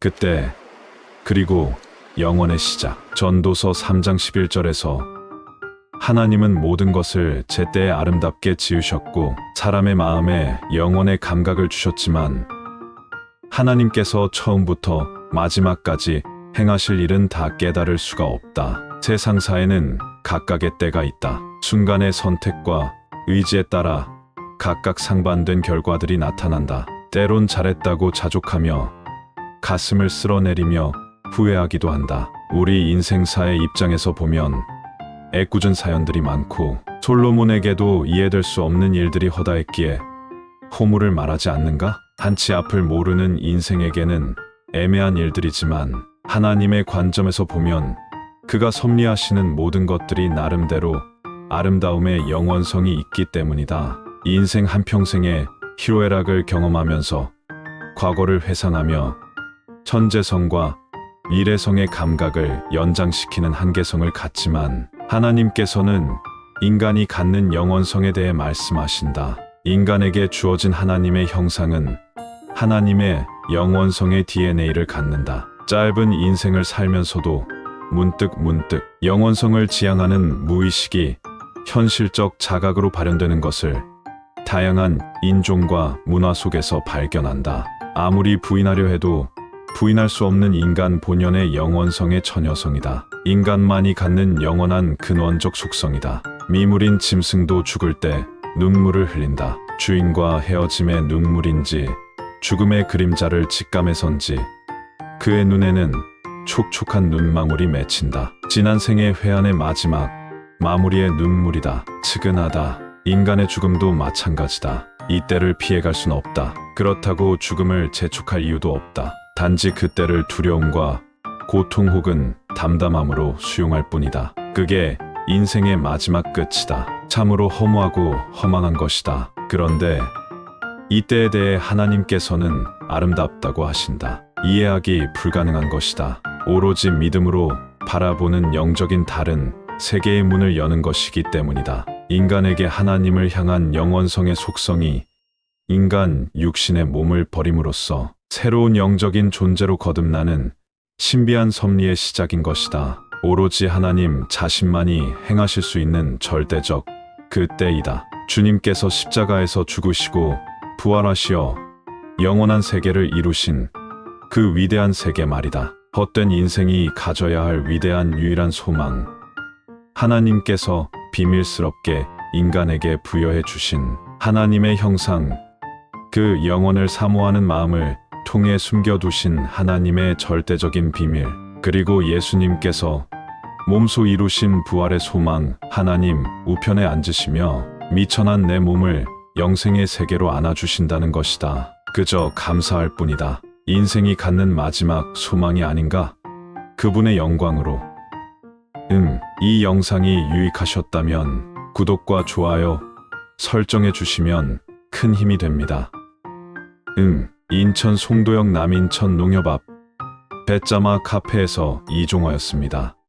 그때 그리고 영원의 시작 전도서 3장 11절에서 하나님은 모든 것을 제때에 아름답게 지으셨고 사람의 마음에 영원의 감각을 주셨지만 하나님께서 처음부터 마지막까지 행하실 일은 다 깨달을 수가 없다. 세상사에는 각각의 때가 있다. 순간의 선택과 의지에 따라 각각 상반된 결과들이 나타난다. 때론 잘했다고 자족하며 가슴을 쓸어내리며 후회하기도 한다. 우리 인생사의 입장에서 보면 애꿎은 사연들이 많고 솔로몬에게도 이해될 수 없는 일들이 허다했기에 호물을 말하지 않는가? 한치 앞을 모르는 인생에게는 애매한 일들이지만 하나님의 관점에서 보면 그가 섭리하시는 모든 것들이 나름대로 아름다움의 영원성이 있기 때문이다. 인생 한평생의 희로애락을 경험하면서 과거를 회상하며 천재성과 미래성의 감각을 연장시키는 한계성을 갖지만 하나님께서는 인간이 갖는 영원성에 대해 말씀하신다. 인간에게 주어진 하나님의 형상은 하나님의 영원성의 DNA를 갖는다. 짧은 인생을 살면서도 문득 문득 영원성을 지향하는 무의식이 현실적 자각으로 발현되는 것을 다양한 인종과 문화 속에서 발견한다. 아무리 부인하려 해도 부인할 수 없는 인간 본연의 영원성의 전여성이다. 인간만이 갖는 영원한 근원적 속성이다. 미물인 짐승도 죽을 때 눈물을 흘린다. 주인과 헤어짐의 눈물인지 죽음의 그림자를 직감해선지 그의 눈에는 촉촉한 눈망울이 맺힌다. 지난 생의 회한의 마지막 마무리의 눈물이다. 측은하다. 인간의 죽음도 마찬가지다. 이 때를 피해갈 순 없다. 그렇다고 죽음을 재촉할 이유도 없다. 단지 그때를 두려움과 고통 혹은 담담함으로 수용할 뿐이다. 그게 인생의 마지막 끝이다. 참으로 허무하고 허망한 것이다. 그런데 이때에 대해 하나님께서는 아름답다고 하신다. 이해하기 불가능한 것이다. 오로지 믿음으로 바라보는 영적인 다른 세계의 문을 여는 것이기 때문이다. 인간에게 하나님을 향한 영원성의 속성이 인간 육신의 몸을 버림으로써 새로운 영적인 존재로 거듭나는 신비한 섭리의 시작인 것이다. 오로지 하나님 자신만이 행하실 수 있는 절대적 그 때이다. 주님께서 십자가에서 죽으시고 부활하시어 영원한 세계를 이루신 그 위대한 세계 말이다. 헛된 인생이 가져야 할 위대한 유일한 소망. 하나님께서 비밀스럽게 인간에게 부여해 주신 하나님의 형상, 그 영혼을 사모하는 마음을 통해 숨겨두신 하나님의 절대적인 비밀, 그리고 예수님께서 몸소 이루신 부활의 소망, 하나님 우편에 앉으시며 미천한 내 몸을 영생의 세계로 안아주신다는 것이다. 그저 감사할 뿐이다. 인생이 갖는 마지막 소망이 아닌가? 그분의 영광으로. 음, 이 영상이 유익하셨다면 구독과 좋아요, 설정해 주시면 큰 힘이 됩니다. 음, 인천 송도역 남인천 농협 앞 배짜마 카페에서 이종화였습니다.